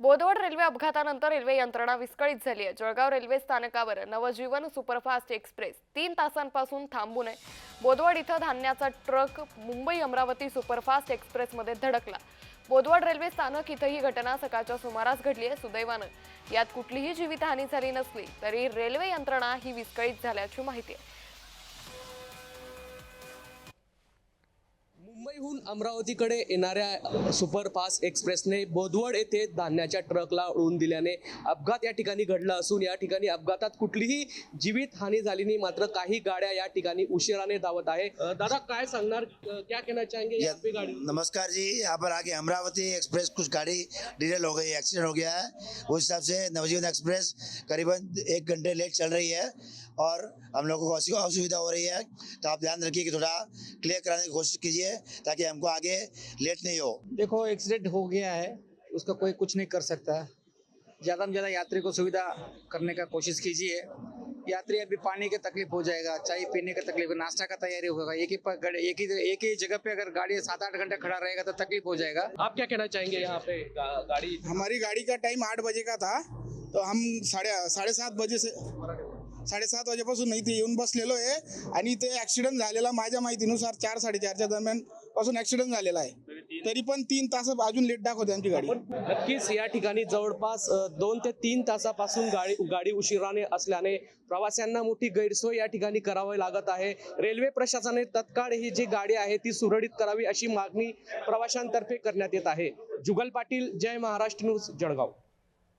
Bodwad railway अपघातानंतर railway यंत्रणा विस्कळीत झाली आहे. जळगाव रेल्वे स्थानकावर नवजीवन सुपरफास्ट एक्सप्रेस तीन तासांपासून थांबू नये. बोदवड इथं धान्याचा ट्रक मुंबई अमरावती सुपरफास्ट एक्सप्रेसमध्ये धडकला. बोदवड रेल्वे स्थानक इथं ही घटना सकाळच्या सुमारास घडली आहे सुदैवानं. यात कुठलीही जीवितहानी झाली नसली तरी रेल्वे यंत्रणा ही विस्कळीत झाल्याची माहिती आहे. अमरावतीकडे येणाऱ्या सुपरफास्ट एक्सप्रेसने बोदवड येथे धान्याच्या ट्रकला उडवून दिल्याने अपघात या ठिकाणी घडला असून या ठिकाणी अपघातात कुठलीही जीवित हानी झाली नाही मात्र काही गाड्या या ठिकाणी उशिराने धावत आहे. दादा काय सांगणार? क्या कहना चाहेंगे यहाँ पे गाड़ी? नमस्कार जी यहाँ पर आगे अमरावती एक्सप्रेस कुछ गाड़ी डिटेल हो गई एक्सीडेंट हो गया है। उस हिसाब से नवजीवन एक्सप्रेस करीबन एक घंटे लेट चल रही है और हम लोगों को असुविधा हो रही है। तो आप ध्यान रखिए कि थोड़ा क्लियर कराने की कोशिश कीजिए ताकि हमको आगे लेट नहीं हो। देखो एक्सीडेंट हो गया है उसका कोई कुछ नहीं कर सकता। ज़्यादा से ज़्यादा यात्री को सुविधा करने का कोशिश कीजिए। यात्री अभी पानी की तकलीफ़ हो जाएगा चाय पीने का तकलीफ़ नाश्ता का तैयारी होगा। एक ही एक ही एक ही जगह पे अगर गाड़ी सात आठ घंटे खड़ा रहेगा तो तकलीफ़ हो जाएगा। आप क्या कहना चाहेंगे यहाँ पे गाड़ी? हमारी गाड़ी का टाइम आठ बजे का था तो हम साढ़े साढ़े सात बजे से साडेसात वाजेपासून इथे येऊन बसलेलो आहे आणि इथे ॲक्सिडेंट झालेला माझ्या माहितीनुसार चार साडेचारच्या दरम्यान पासून ॲक्सिडेंट झालेला आहे. तरी पण तीन तास अजून लेट दाखवते आमची गाडी. नक्कीच या ठिकाणी जवळपास दोन ते तीन तासापासून गाडी गाडी उशिराने असल्याने प्रवाशांना मोठी गैरसोय या ठिकाणी करावी लागत आहे. रेल्वे प्रशासनाने तत्काळ ही जी गाडी आहे ती सुरळीत करावी अशी मागणी प्रवाशांतर्फे करण्यात येत आहे. जुगल पाटील जय महाराष्ट्र न्यूज जळगाव.